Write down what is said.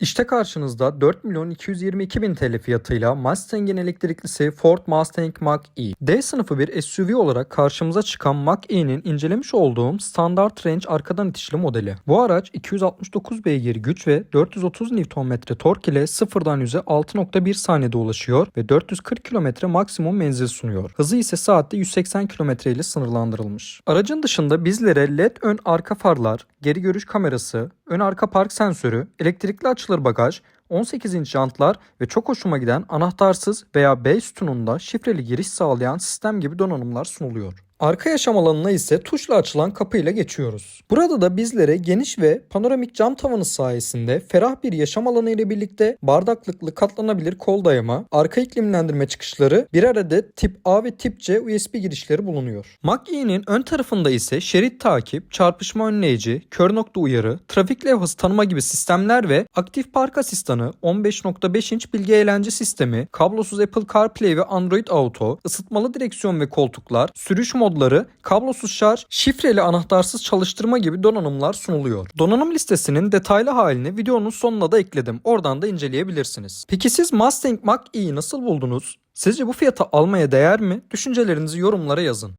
İşte karşınızda 4 milyon 222 bin TL fiyatıyla Mustang'in elektriklisi Ford Mustang Mach-E. D sınıfı bir SUV olarak karşımıza çıkan Mach-E'nin incelemiş olduğum standart range arkadan itişli modeli. Bu araç 269 beygir güç ve 430 Nm tork ile sıfırdan 100'e 6.1 saniyede ulaşıyor ve 440 km maksimum menzil sunuyor. Hızı ise saatte 180 km ile sınırlandırılmış. Aracın dışında bizlere LED ön arka farlar, geri görüş kamerası, ön arka park sensörü, elektrikli açılır bagaj, 18 inç jantlar ve çok hoşuma giden anahtarsız veya B sütununda şifreli giriş sağlayan sistem gibi donanımlar sunuluyor. Arka yaşam alanına ise tuşla açılan kapıyla geçiyoruz. Burada da bizlere geniş ve panoramik cam tavanı sayesinde ferah bir yaşam alanı ile birlikte bardaklıklı katlanabilir kol dayama, arka iklimlendirme çıkışları, bir adet tip A ve tip C USB girişleri bulunuyor. Mach-E'nin ön tarafında ise şerit takip, çarpışma önleyici, kör nokta uyarı, trafik levhası tanıma gibi sistemler ve aktif park asistanı, 15.5 inç bilgi eğlence sistemi, kablosuz Apple CarPlay ve Android Auto, ısıtmalı direksiyon ve koltuklar, sürüş modları, kablosuz şarj, şifreli anahtarsız çalıştırma gibi donanımlar sunuluyor. Donanım listesinin detaylı halini videonun sonuna da ekledim. Oradan da inceleyebilirsiniz. Peki siz Mustang Mach-E'yi nasıl buldunuz? Sizce bu fiyata almaya değer mi? Düşüncelerinizi yorumlara yazın.